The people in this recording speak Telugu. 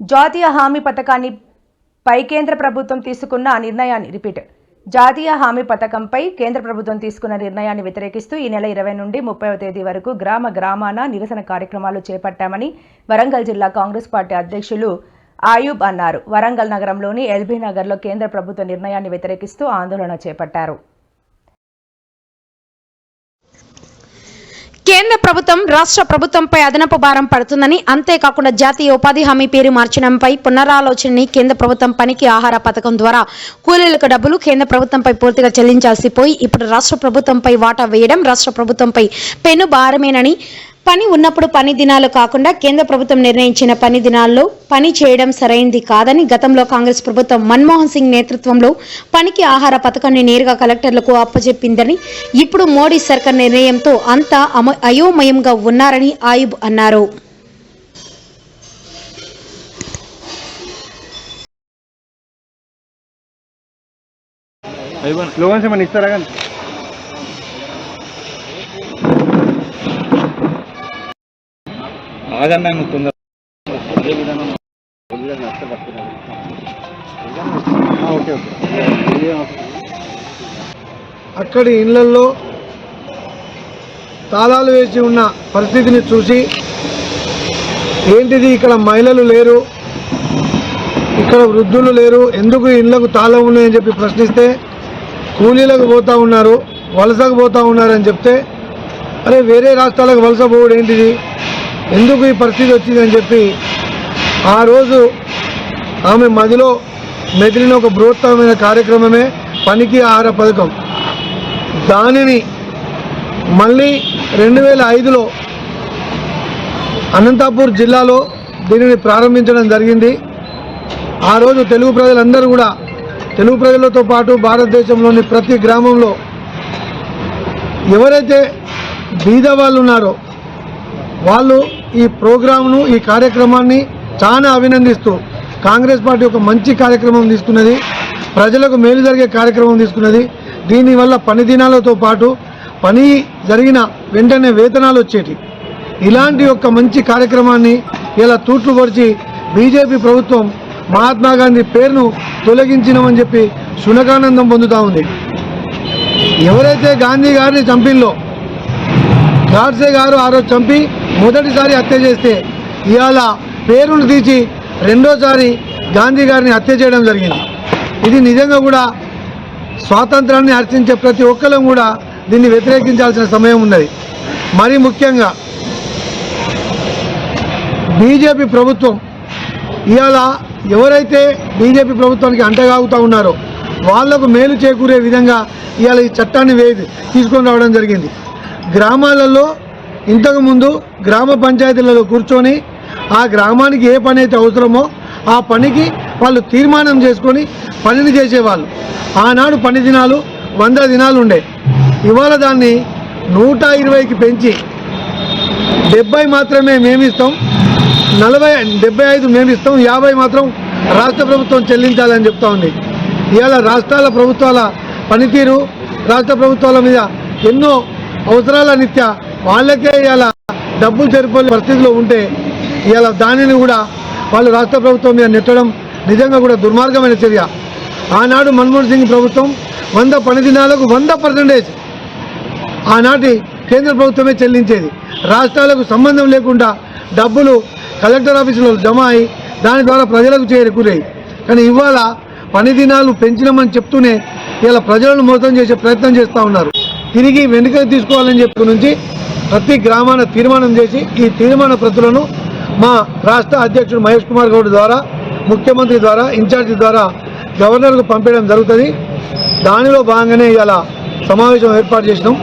జాతీయ హామీ పథకాన్ని పై కేంద్ర ప్రభుత్వం తీసుకున్న నిర్ణయాన్ని రిపీట్. జాతీయ హామీ పథకంపై కేంద్ర ప్రభుత్వం తీసుకున్న నిర్ణయాన్ని వ్యతిరేకిస్తూ ఈ నెల ఇరవై నుండి ముప్పైవ తేదీ వరకు గ్రామ గ్రామాన నిరసన కార్యక్రమాలు చేపట్టామని వరంగల్ జిల్లా కాంగ్రెస్ పార్టీ అధ్యక్షులు ఆయూబ్ అన్నారు. వరంగల్ నగరంలోని ఎల్బీ నగర్లో కేంద్ర ప్రభుత్వ నిర్ణయాన్ని వ్యతిరేకిస్తూ ఆందోళన చేపట్టారు. కేంద్ర ప్రభుత్వం రాష్ట్ర ప్రభుత్వంపై అదనపు భారం పడుతుందని అంతేకాకుండా జాతీయ ఉపాధి హామీ పేరు మార్చడంపై పునరాలోచనని కేంద్ర ప్రభుత్వం పనికి ఆహార పథకం ద్వారా కూలీలకు డబ్బులు కేంద్ర ప్రభుత్వంపై పూర్తిగా చెల్లించాల్సి పోయి ఇప్పుడు రాష్ట్ర ప్రభుత్వంపై వాటా వేయడం రాష్ట్ర ప్రభుత్వంపై పెను భారమేనని పని ఉన్నప్పుడు పని దినాలు కాకుండా కేంద్ర ప్రభుత్వం నిర్ణయించిన పని దినాల్లో పని చేయడం సరైంది కాదని గతంలో కాంగ్రెస్ ప్రభుత్వం మన్మోహన్ సింగ్ నేతృత్వంలో పనికి ఆహార పథకాన్ని నేరుగా కలెక్టర్లకు అప్పచెప్పిందని ఇప్పుడు మోడీ సర్కార్ నిర్ణయంతో అంతా అయోమయంగా ఉన్నారని ఆయుబ్ అన్నారు. స్లోగన్స్ ఏమైనా ఇస్తారా కానీ ఆగన్నా నువ్వు తొందర ఆ, ఓకే ఓకే. అక్కడి ఇళ్ళలో తాళాలు వేసి ఉన్న పరిస్థితిని చూసి ఏంటిది ఇక్కడ మహిళలు లేరు? ఇక్కడ వృద్ధులు లేరు? ఎందుకు ఇళ్ళకు తాళం ఉన్నాయని చెప్పి ప్రశ్నిస్తే కూలీలకు పోతా ఉన్నారు వలసకు పోతా ఉన్నారని చెప్తే అరే వేరే రాష్ట్రాలకు వలస పోవడం ఏంటిది? ఎందుకు ఈ పరిస్థితి వచ్చిందని చెప్పి ఆ రోజు ఆమె మదిలో మెదిలిన ఒక బృహత్తమైన కార్యక్రమమే పనికి ఆహార పథకం. దానిని మళ్ళీ రెండు వేల ఐదులో అనంతపూర్ జిల్లాలో దీనిని ప్రారంభించడం జరిగింది. ఆ రోజు తెలుగు ప్రజలందరూ కూడా తెలుగు ప్రజలతో పాటు భారతదేశంలోని ప్రతి గ్రామంలో ఎవరైతే బీద వాళ్ళు ఉన్నారో వాళ్ళు ఈ ప్రోగ్రాంను ఈ కార్యక్రమాన్ని చాలా అభినందిస్తూ కాంగ్రెస్ పార్టీ ఒక మంచి కార్యక్రమం తీసుకున్నది ప్రజలకు మేలు జరిగే కార్యక్రమం తీసుకున్నది. దీనివల్ల పని దినాలతో పాటు పని జరిగిన వెంటనే వేతనాలు వచ్చేటి. ఇలాంటి ఒక మంచి కార్యక్రమాన్ని ఇలా తూట్లు బీజేపీ ప్రభుత్వం మహాత్మా గాంధీ పేరును తొలగించినామని చెప్పి శునకానందం పొందుతా ఉంది. ఎవరైతే గాంధీ గారిని చంపిల్లో గాడ్సే గారు ఆ రోజు చంపి మొదటిసారి హత్య చేస్తే ఇవాళ పేరును తీసి రెండోసారి గాంధీ గారిని హత్య చేయడం జరిగింది. ఇది నిజంగా కూడా స్వాతంత్రాన్ని హర్షించే ప్రతి ఒక్కరం కూడా దీన్ని వ్యతిరేకించాల్సిన సమయం ఉన్నది. మరి ముఖ్యంగా బీజేపీ ప్రభుత్వం ఇవాళ ఎవరైతే బీజేపీ ప్రభుత్వానికి అంటగాగుతూ ఉన్నారో వాళ్ళకు మేలు చేకూరే విధంగా ఇవాళ ఈ చట్టాన్ని వేది తీసుకొని రావడం జరిగింది. గ్రామాలలో ఇంతకుముందు గ్రామ పంచాయతీలలో కూర్చొని ఆ గ్రామానికి ఏ పని అయితే అవసరమో ఆ పనికి వాళ్ళు తీర్మానం చేసుకొని పనిని చేసేవాళ్ళు. ఆనాడు పని దినాలు వంద దినాలు ఉండే. ఇవాళ దాన్ని నూట ఇరవైకి పెంచి డెబ్బై మాత్రమే మేమిస్తాం. నలభై డెబ్బై ఐదు మేమిస్తాం. యాభై మాత్రం రాష్ట్ర ప్రభుత్వం చెల్లించాలని చెప్తా ఉంది. ఇవాళ రాష్ట్రాల ప్రభుత్వాల పనితీరు రాష్ట్ర ప్రభుత్వాల మీద ఎన్నో అవసరాల నిత్య వాళ్ళకే ఇలా డబ్బులు సరిపోయే పరిస్థితిలో ఉంటే ఇలా దానిని కూడా వాళ్ళు రాష్ట్ర ప్రభుత్వం మీద నెట్టడం నిజంగా కూడా దుర్మార్గమైన చర్య. ఆనాడు మన్మోహన్ సింగ్ ప్రభుత్వం వంద పని దినాలకు వంద పర్సెంటేజ్ ఆనాటి కేంద్ర ప్రభుత్వమే చెల్లించేది. రాష్ట్రాలకు సంబంధం లేకుండా డబ్బులు కలెక్టర్ ఆఫీసులో జమ అయి దాని ద్వారా ప్రజలకు చేరుకునేవి కానీ ఇవాళ పని దినాలు పెంచినామని చెప్తూనే ఇలా ప్రజలను మోసం చేసే ప్రయత్నం చేస్తూ ఉన్నారు. తిరిగి వెనుకకు తీసుకోవాలని చెప్పి నుంచి ప్రతి గ్రామాన తీర్మానం చేసి ఈ తీర్మాన ప్రతులను మా రాష్ట్ర అధ్యక్షుడు మహేష్ కుమార్ గౌడ్ ద్వారా ముఖ్యమంత్రి ద్వారా ఇన్ఛార్జి ద్వారా గవర్నర్కు పంపించడం జరుగుతుంది. దానిలో భాగంగానే ఇలా సమావేశం ఏర్పాటు చేసినాం.